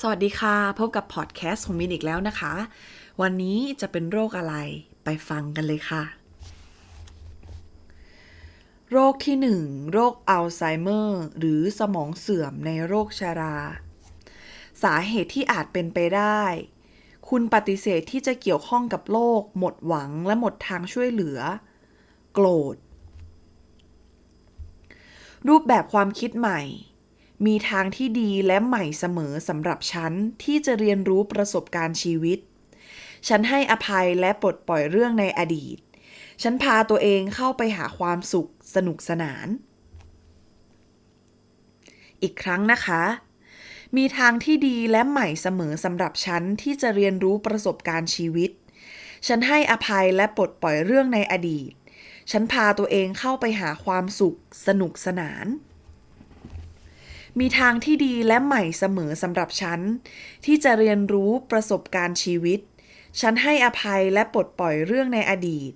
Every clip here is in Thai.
สวัสดีค่ะ พบกับพอดแคสต์ของมินอีกแล้วนะคะ วันนี้จะเป็นโรคอะไรไปฟังกันเลยค่ะ โรคที่ 1 โรคอัลไซเมอร์ หรือสมองเสื่อมในโรคชารา สาเหตุที่อาจเป็นไปได้ คุณปฏิเสธที่จะเกี่ยวข้องกับโลกหมดหวังและหมดทางช่วยเหลือ โกรธ รูปแบบความคิดใหม่ มีทางที่ดีและใหม่เสมอสำหรับฉันที่จะเรียนรู้ประสบการณ์ชีวิต ฉันให้อภัยและปลดปล่อยเรื่องในอดีต ฉันพาตัวเองเข้าไปหาความสุขสนุกสนาน อีกครั้งนะคะ มีทางที่ดีและใหม่เสมอสำหรับฉันที่จะเรียนรู้ประสบการณ์ชีวิต ฉันให้อภัยและปลดปล่อยเรื่องในอดีต ฉันพาตัวเองเข้าไปหาความสุขสนุกสนาน มีทางที่ดีและใหม่เสมอสำหรับฉัน ที่จะเรียนรู้ประสบการณ์ชีวิต ฉันให้อภัยและปลดปล่อยเรื่องในอดีต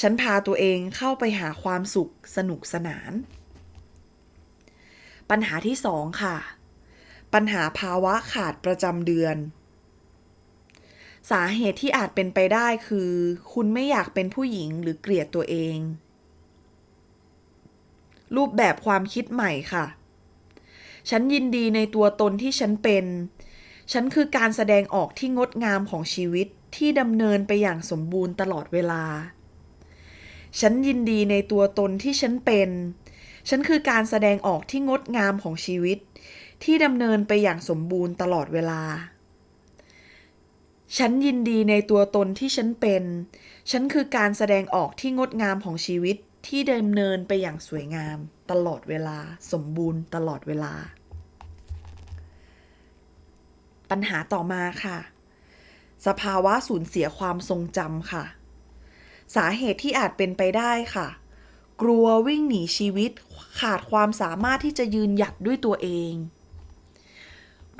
ฉันพาตัวเองเข้าไปหาความสุขสนุกสนาน ปัญหาที่สองค่ะ ปัญหาภาวะขาดประจำเดือน สาเหตุที่อาจเป็นไปได้คือ คุณไม่อยากเป็นผู้หญิงหรือเกลียดตัวเองรูปแบบความคิดใหม่ค่ะ ฉันยินดีในตัวตนที่ฉันเป็น ฉันคือการแสดงออกที่งดงามของชีวิตที่ดำเนินไปอย่างสมบูรณ์ตลอดเวลา ฉันยินดีในตัวตนที่ฉันเป็น ฉันคือการแสดงออกที่งดงามของชีวิต ที่ดำเนินไปอย่างสมบูรณ์ตลอดเวลา ฉันยินดีในตัวตนที่ฉันเป็น ฉันคือการแสดงออกที่งดงามของชีวิต ที่ดำเนินไปอย่างสวยงาม ตลอดเวลา สมบูรณ์ตลอดเวลา ปัญหาต่อมาค่ะ สภาวะสูญเสียความทรงจำค่ะ สาเหตุที่อาจเป็นไปได้ค่ะ กลัววิ่งหนีชีวิต ขาดความสามารถที่จะยืนหยัดด้วยตัวเอง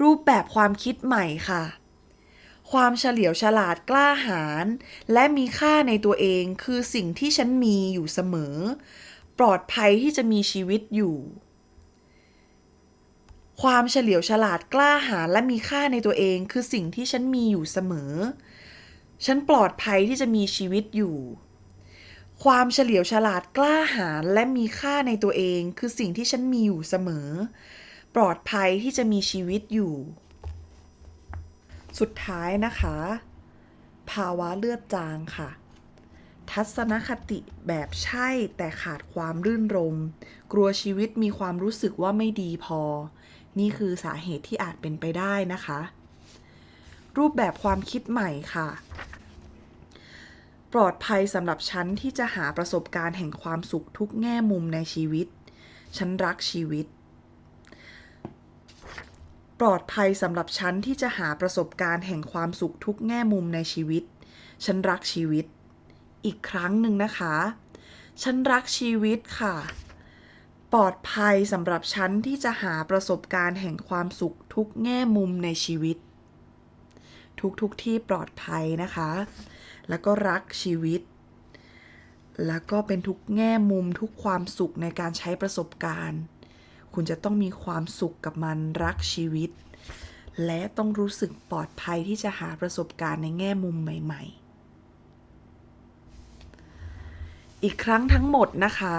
รูปแบบความคิดใหม่ค่ะ ความเฉลียวฉลาดกล้าหาญและมีค่าในตัวเองคือสิ่งที่ฉันมีอยู่เสมอ ปลอดภัยที่จะมีชีวิตอยู่ ความเฉลียวฉลาดกล้าหาญและมีค่าในตัวเองคือสิ่งที่ฉันมีอยู่เสมอ ฉันปลอดภัยที่จะมีชีวิตอยู่ ความเฉลียวฉลาดกล้าหาญและมีค่าในตัวเองคือสิ่งที่ฉันมีอยู่เสมอ ปลอดภัยที่จะมีชีวิตอยู่ สุดท้ายนะคะ ภาวะเลือดจางค่ะ ทัศนคติแบบใช่แต่ขาดความรื่นรม กลัวชีวิตมีความรู้สึกว่าไม่ดีพอ นี่คือสาเหตุที่อาจเป็นไปได้นะคะ รูปแบบความคิดใหม่ค่ะปลอดภัยสำหรับฉันที่จะหาประสบการณ์แห่งความสุขทุกแง่มุมในชีวิต ฉันรักชีวิต ปลอดภัยสำหรับฉันที่จะหาประสบการณ์แห่งความสุขทุกแง่มุมในชีวิต ฉันรักชีวิต อีกครั้งหนึ่งนะคะ ฉันรักชีวิตค่ะ ปลอดภัยสำหรับฉันที่จะหาประสบการณ์แห่งความสุขทุกแง่มุมในชีวิต ทุกทุกที่ปลอดภัยนะคะ แล้วก็รักชีวิต แล้วก็เป็นทุกแง่มุมทุกความสุขในการใช้ประสบการณ์ คุณจะต้องมีความสุขกับมันรักชีวิต และต้องรู้สึกปลอดภัยที่จะหาประสบการณ์ในแง่มุมใหม่ ๆ อีกครั้งทั้งหมดนะคะ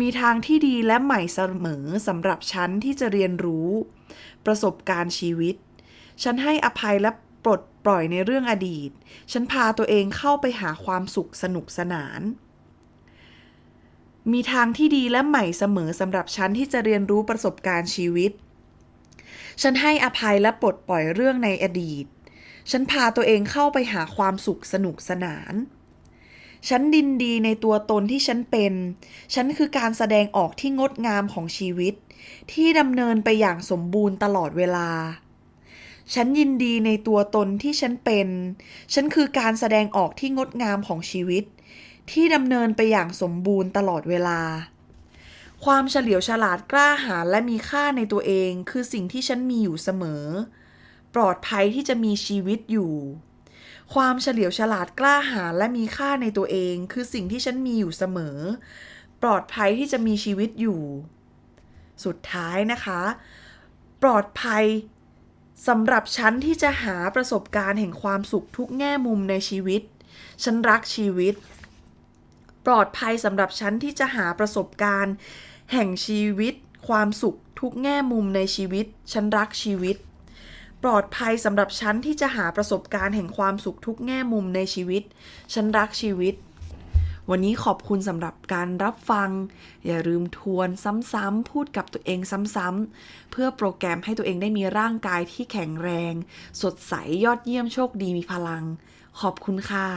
มีทางที่ดีและใหม่เสมอสำหรับฉันที่จะเรียนรู้ ประสบการณ์ชีวิต ฉันให้อภัยและปลดปล่อยในเรื่องอดีต ฉันพาตัวเองเข้าไปหาความสุขสนุกสนาน มีทางที่ดีและใหม่เสมอสำหรับฉันที่จะเรียนรู้ประสบการณ์ชีวิต ฉันให้อภัยและปลดปล่อยเรื่องในอดีต ฉันพาตัวเองเข้าไปหาความสุขสนุกสนาน ฉันดินดีในตัวตนที่ฉันเป็น ฉันคือการแสดงออกที่งดงามของชีวิต ที่ดำเนินไปอย่างสมบูรณ์ตลอดเวลาฉันยินดีในตัวตนที่ฉันเป็น ฉันคือการแสดงออกที่งดงามของชีวิต ที่ดำเนินไปอย่างสมบูรณ์ตลอดเวลา ความเฉลียวฉลาดกล้าหาญและมีค่าในตัวเองคือสิ่งที่ฉันมีอยู่เสมอ ปลอดภัยที่จะมีชีวิตอยู่ ความเฉลียวฉลาดกล้าหาญและมีค่าในตัวเองคือสิ่งที่ฉันมีอยู่เสมอ ปลอดภัยที่จะมีชีวิตอยู่ สุดท้ายนะคะ ปลอดภัยสำหรับฉันที่จะหาประสบการณ์แห่งความสุขทุกแง่มุมในชีวิต ฉันรักชีวิต ลอดภัยสำหรับฉันที่จะหาประสบการณ์ แห่งชีวิต ความสุขทุกแง่มุมในชีวิต ฉันรักชีวิต ปลอดภัยสำหรับฉันที่จะหาประสบการณ์แห่งความสุขทุกแง่มุมในชีวิต ฉันรักชีวิตวันนี้ขอบคุณสำหรับการรับฟัง อย่าลืมทวนซ้ำๆ พูดกับตัวเองซ้ำๆ เพื่อโปรแกรมให้ตัวเองได้มีร่างกายที่แข็งแรง สดใสยอดเยี่ยมโชคดีมีพลัง ขอบคุณค่ะ